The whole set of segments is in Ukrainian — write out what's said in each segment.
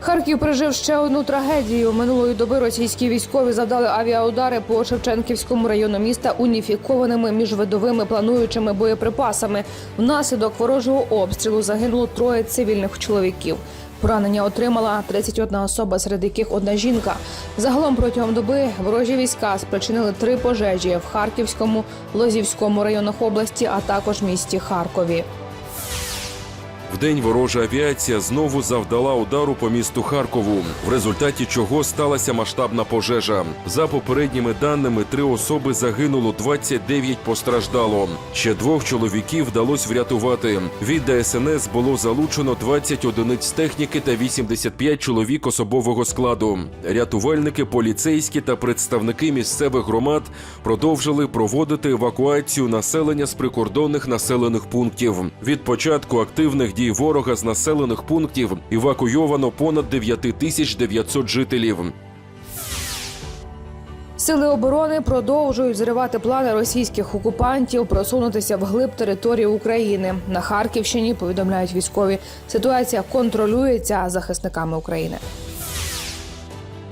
Харків пережив ще одну трагедію. Минулої доби російські військові завдали авіаудари по Шевченківському району міста уніфікованими міжвидовими плануючими боєприпасами. Внаслідок ворожого обстрілу загинуло троє цивільних чоловіків. Поранення отримала 31 особа, серед яких одна жінка. Загалом протягом доби ворожі війська спричинили три пожежі в Харківському, Лозівському районах області, а також місті Харкові. Вдень ворожа авіація знову завдала удару по місту Харкову, в результаті чого сталася масштабна пожежа. За попередніми даними, три особи загинуло, 29 постраждало. Ще двох чоловіків вдалося врятувати. Від ДСНС було залучено 20 одиниць техніки та 85 чоловік особового складу. Рятувальники, поліцейські та представники місцевих громад продовжили проводити евакуацію населення з прикордонних населених пунктів. Від початку активних дій ворога з населених пунктів евакуйовано понад 9900 жителів. Сили оборони продовжують зривати плани російських окупантів просунутися вглиб території України. На Харківщині повідомляють військові. Ситуація контролюється захисниками України.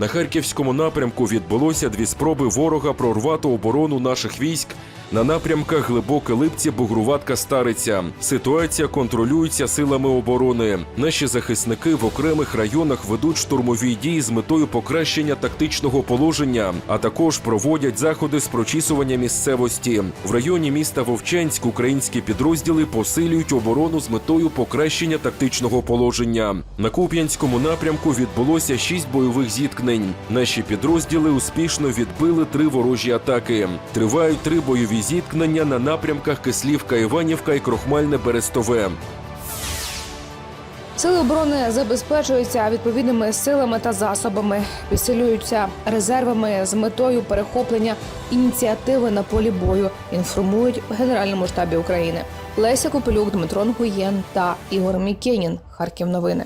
На харківському напрямку відбулося дві спроби ворога прорвати оборону наших військ на напрямках Глибоке Липці, Бугруватка, Стариця. Ситуація контролюється силами оборони. Наші захисники в окремих районах ведуть штурмові дії з метою покращення тактичного положення, а також проводять заходи з прочісування місцевості. В районі міста Вовчанськ українські підрозділи посилюють оборону з метою покращення тактичного положення. На Куп'янському напрямку відбулося шість бойових зіткнень. Наші підрозділи успішно відбили три ворожі атаки. Тривають три бойові зіткнення на напрямках Кислівка, Іванівка і Крохмальне Берестове. Сили оборони забезпечуються відповідними силами та засобами, підсилюються резервами з метою перехоплення ініціативи на полі бою. Інформують в Генеральному штабі України. Леся Копелюк, Дмитро Нгуєн та Ігор Мікенін. Харків новини.